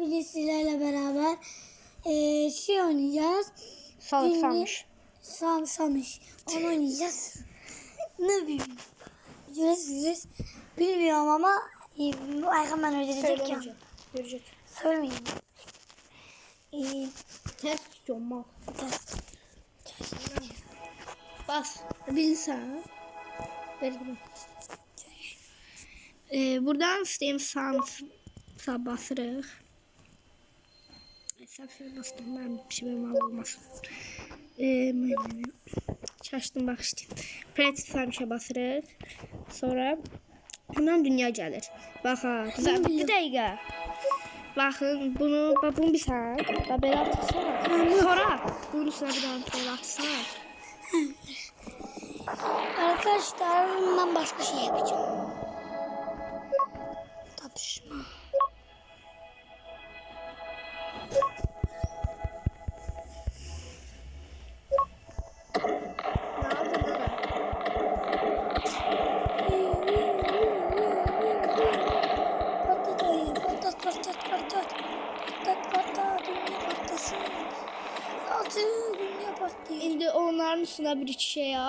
bugün sizlerle beraber eee şey oynayacağız. Salık Dinle- sanmış. Sam Samış. Onu oynayacağız. ne bileyim. Göreceğiz. Bilmiyorum ama e, Ayhan ben öldürecek ya. Görecek. Söylemeyin. Eee Ters tutuyorum mal. ters. Bas. Bilsen. Verdim. Ee, buradan Steam Sans basırıq. Şey bastım. Ben bir şey benim olmasın. Ee, mən çaşdım bax işte. Practice samışa basırıq. Sonra hemen dünya gəlir. Bax ha. Güzel. Bir dəqiqə. Baxın bunu, bax bunu bir saat. Bax belə atsana. Sonra bunun üstüne bir dənə sonra atsana. Arkadaşlar ben başka şey yapacağım.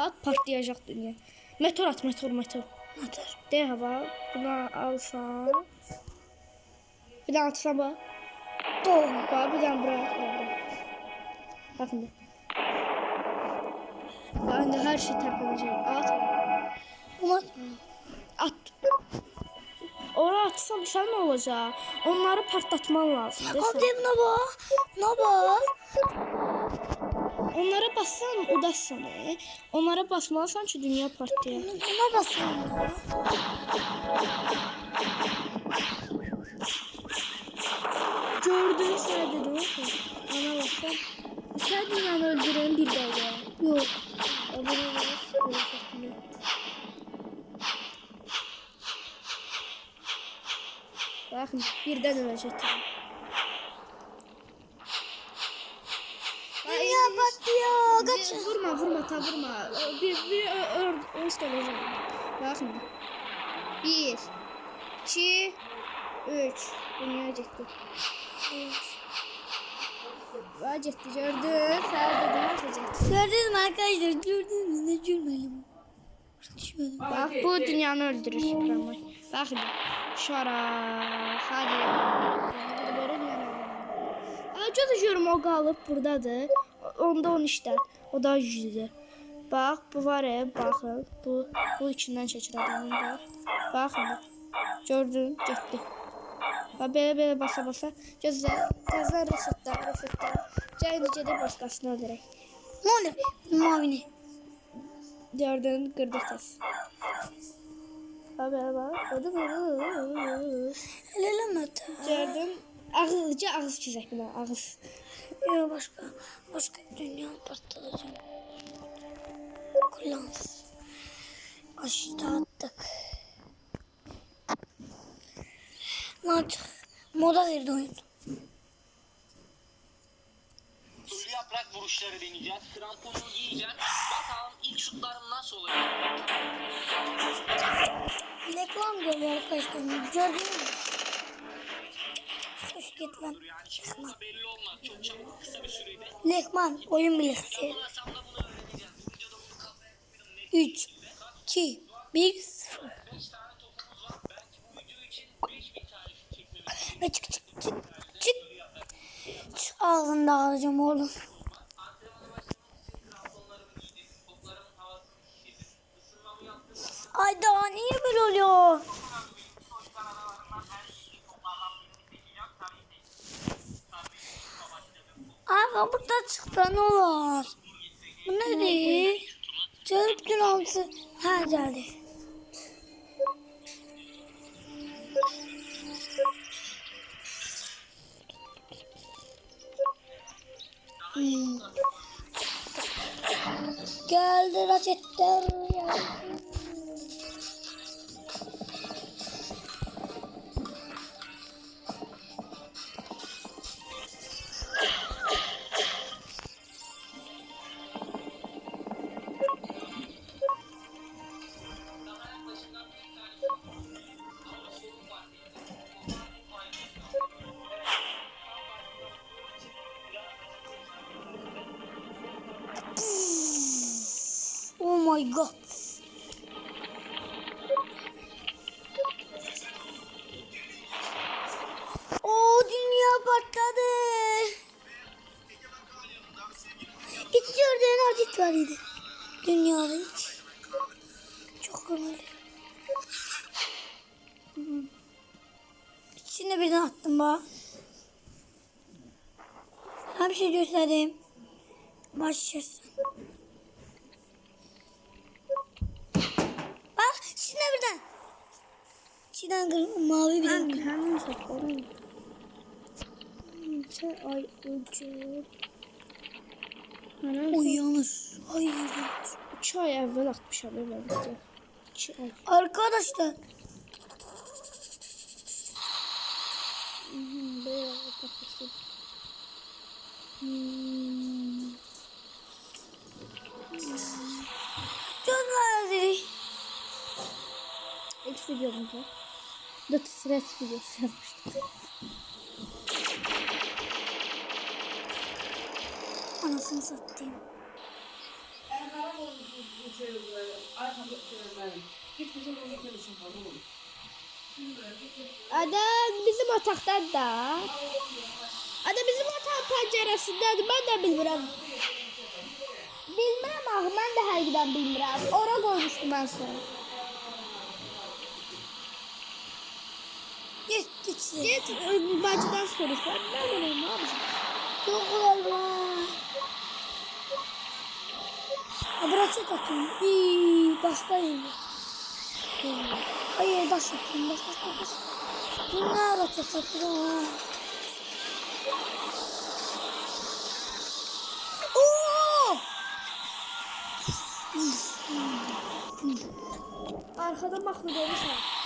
At, partlayacak dünya. Meteor at, meteor, meteor. Atar. De hava, buna alsan. Bir daha atsan bak. Doğru. Bak bir daha buraya at, buraya, buraya. Bak şimdi. Bak şimdi her şey tepkilecek. At. Unutma. At. Oraya atsan sen ne olacak? Onları partlatman lazım. Hadi ne bak? Ne bak? Onlara bassan udassan. E. Onlara basmalısan ki dünya partlayar. Ne basın? Gördün sen dedi o. Ana baksan. Sen dünyanı öldüren bir dəqiqə. Yok. Abone ol. Böyle şeklinde. Bakın birden ölecektim. Dünya patlıyor. Kaç. Bir, vurma vurma ta vurma. Bir bir ör öz olacak. Bakın. Bir, iki, üç. Dünya. Vay gitti gördün. Dedin atacak. Gördünüz mü arkadaşlar? Gördünüz mü? Ne bu? Düşmedim. Bak bu dünyanı öldürür Sübranay. Bakın. Şara. Hadi. Acı görüm o qalıb buradadır. Onda on işlər. O da yüzüdür. Bax bu var ya baxın. Bu bu içindən çəkir adamın da. Baxın. bax. Gördün getdi. Və belə belə basa basa gözlə. Təzə resetlər, resetlər. Gəlin gedib başqasını öldürək. Oluyor? Mavini. Gördün qırdıq təs. Haber bak. Eleleme ta. Gördün. Ağızca ağız çizek buna ağız. Yok başka. Başka dünya patlatacağım. Kulans. Aşağı attık. Artık moda girdi oyun. Türlü yaprak vuruşları deneyeceğiz. Kramponunu giyeceğim. Bakalım ilk şutlarım nasıl oluyor? Reklam geliyor arkadaşlar. Gördünüz mü? Kısa bir sürede. Lekman oyun. Ne 3, 2, 1, 0. 5 tane topumuz var. Belki bu video için 5000 tane şut çekmemiz Ve çık çık çık çık. Çık ağzını alacağım oğlum. Ay daha niye böyle oluyor? Çıktı ne olur. Bu ne değil? Çarptın altı. Ha geldi. Hmm. Geldi raçetler. My god. O dünya patladı. Hiç gördüğün artık var idi. Dünyada hiç. Çok komik. İkisini birden attım bak. Ha bir şey göstereyim. Başlasın. Bak içine birden. İçinden kırmızı mavi bir de. kendim satarım. Neçə ay Mənə Uyanır. Hayır. 2 ay əvvəl atmışam mən bizə. 2 ay. Arkadaşlar. Hmm, Böyle bakıyorsun. Hmm. Çok nazik. İlk videomuzda. Dut Threads videosu yapmıştık. Anasını satayım. Ada bizim otaqdadır da. Ada bizim otağın pəncərəsindədir. Mən də bilmirəm. Bilmirəm axı, mən də həqiqətən bilmirəm. Ora qoymuşdum mən sonra. Get ə, bacıdan soruş. Mən nə bilim abi. Çok güzel. Bırakacak atayım. İyi, başlayın. Hayır, baş yapayım. Baş, baş, baş. Bunlar atacak atayım. Oo! Arxada maxlud olmuşam. Dünya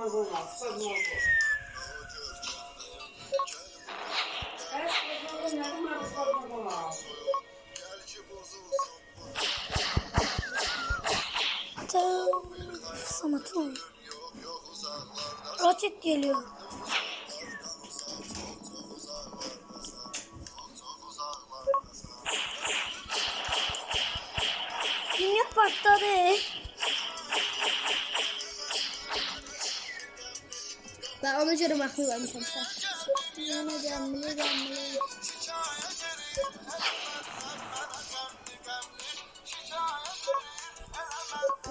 Ma bir spazmaz olmaz. Spazmaz ol. Evet spazmaz olmaz. Ma bir spazmaz olmaz. Tamam. Sanatı Roket geliyor. Ben ona görə maxlud olmuşam sən. Yana gelmeli gelmeli.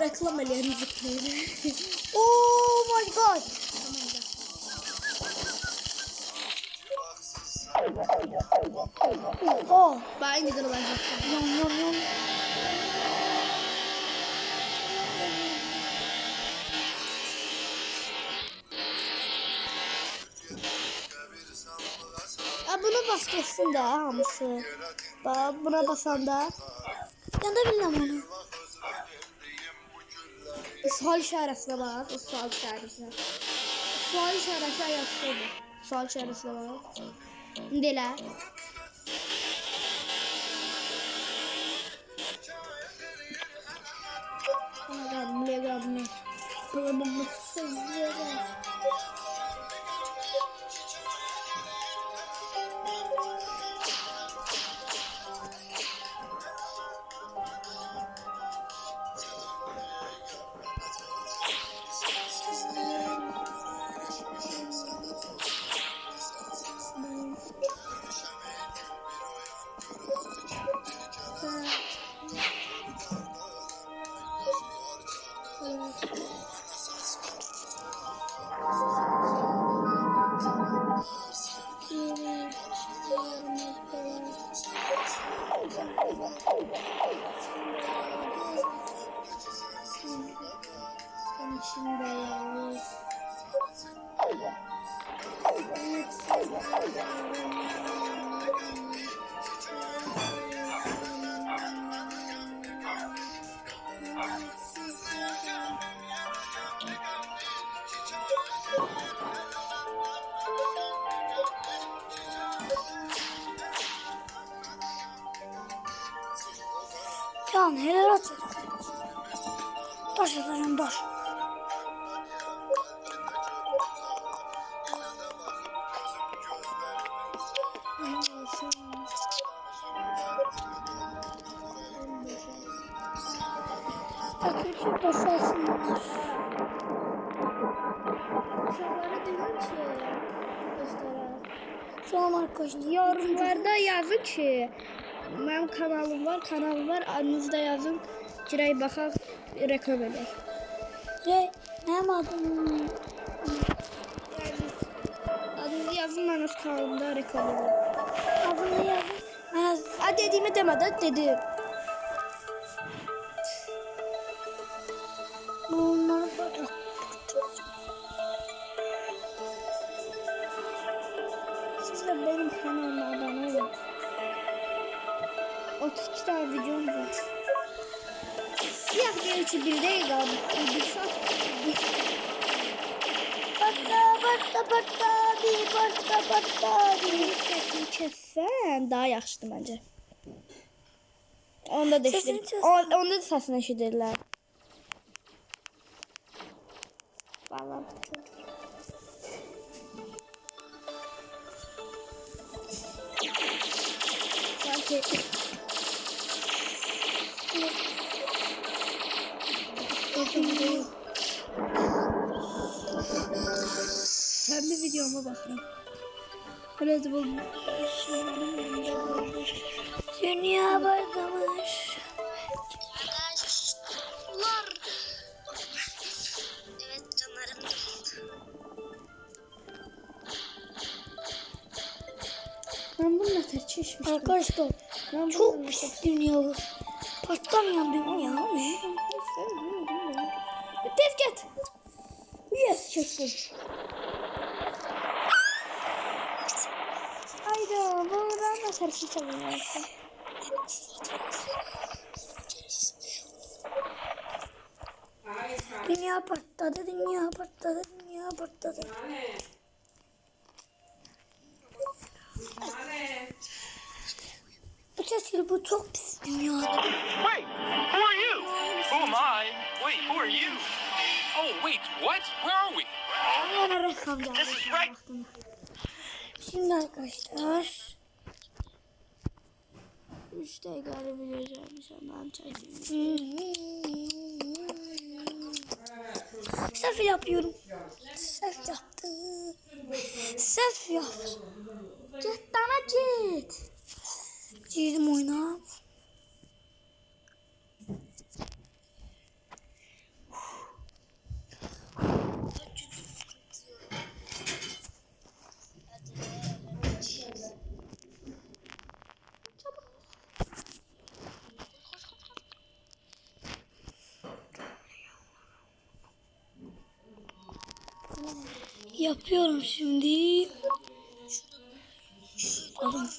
Reklam eləyər müzikləri. Oh my god. Oh, Bax indi qırılacaq. yan yan yan. Ha bunu bas geçsin de hamısı. Bax buna basanda Ya da bilmem onu. sual işarəsinə bax, o sual işarəsinə. Sual işarəsi ayaqdadır. Sual işarəsinə bax. İndi elə. Gamle gamle. Kıvırmızsızlara. Can helal olsun. Atacağım taş. Bakın çok basarsın bunlar. Uşaqlara deyim ki, dostlara, Son arkadaşlar. yorumlarda yazın ki, mənim kanalım var, kanalım var, adınızda yazın, girək baxaq, reklam edək. Ve benim adım Adınızı yazın, mən öz kanalımda reklam edəm. adını yazın. Ben az A dediyimi demə də, dedim. 32 tane videom var. Siyah gerçi bir değil abi. Bir saat. Bir Patta patta patta bir patta patta bir. sesini kessen daha yaxşıdır bence. Onda da eşidir. Onda da səsini eşidirlər. Vallahi Sanki Ben bir videoma bakıyorum. Öyle de bu. Dünya bardamış. Ben bununla tartışmıştım. Arkadaşlar Ben çok pis dünya bu. Patlamayan dünya. Tez git. Yes çektim. Hayda bu ben de tartışacağım. ya. Dünya patladı, dünya patladı, dünya patladı. Bu sesli bu çok pis dünya. Wait, who are you? Who am I? Wait, who are you? Oh, wait, what? Where are we? Bana reklam geldi. This is right. Şimdi arkadaşlar. Üç dakikada bileceğim sen çekeyim. Sef yapıyorum. Sef yaptım. Sef yap. Git dana git. Girdim oyuna. Yapıyorum şimdi. Adam.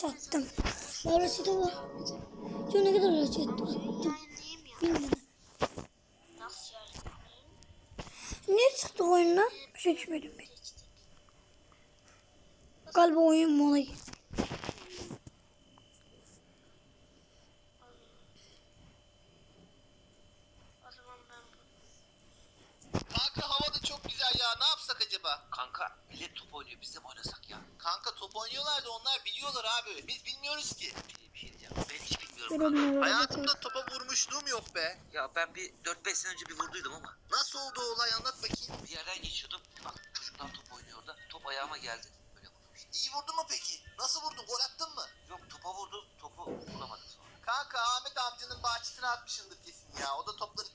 Şu ne kadar aç attım. Orası da var. Şu ne kadar aç attım. Bilmiyorum. Nasıl yayınlayayım? Niye çıktı oyundan? Seçmedim ben. Galiba oyun mola girdi. O zaman ben bu... Kanka hava da çok güzel ya. Ne yapsak acaba? Kanka millet top oynuyor biz de mi oynasak ya? Kanka top oynuyorlar da onlar biliyorlar abi. Biz bilmiyoruz ki. Bir, bir şey diyeceğim. Ben hiç bilmiyorum. Hayatımda topa vurmuşluğum yok be. Ya ben bir 4-5 sene önce bir vurduydum ama. Nasıl oldu o olay anlat bakayım. Bir yerden geçiyordum. Bak çocuklar top oynuyor orada. Top ayağıma geldi. Böyle vurdum işte. İyi vurdun mu peki? Nasıl vurdun? Gol attın mı? Yok topa vurdu. Topu bulamadık sonra. Kanka Ahmet amcanın bahçesine atmışındır kesin ya. O da topları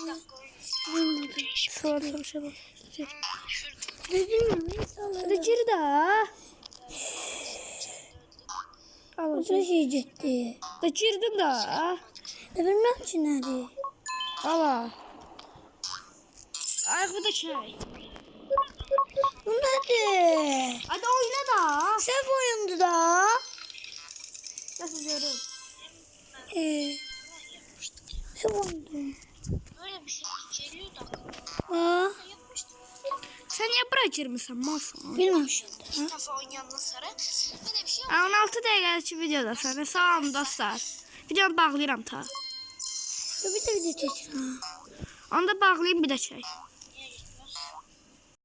İnsanlar. Hadi gir daha. Al Bu da şey ciddi. Da. Ne bilmem ki nerede. Al. Ay bu da şey. Bu nerede? Hadi oyna da. Şef oyundu da. Nasıl diyorum? Ee, şef oyundu. Aa. Sen niye bırakır mısın masa? bilmem şimdi. İlk defa oynayandan sonra böyle bir şey 16 dəqiqəlik videoda sənə salam dostlar. Videonu bağlayıram ta. Bir de çekin ha. Onda bağlayayım bir də çək.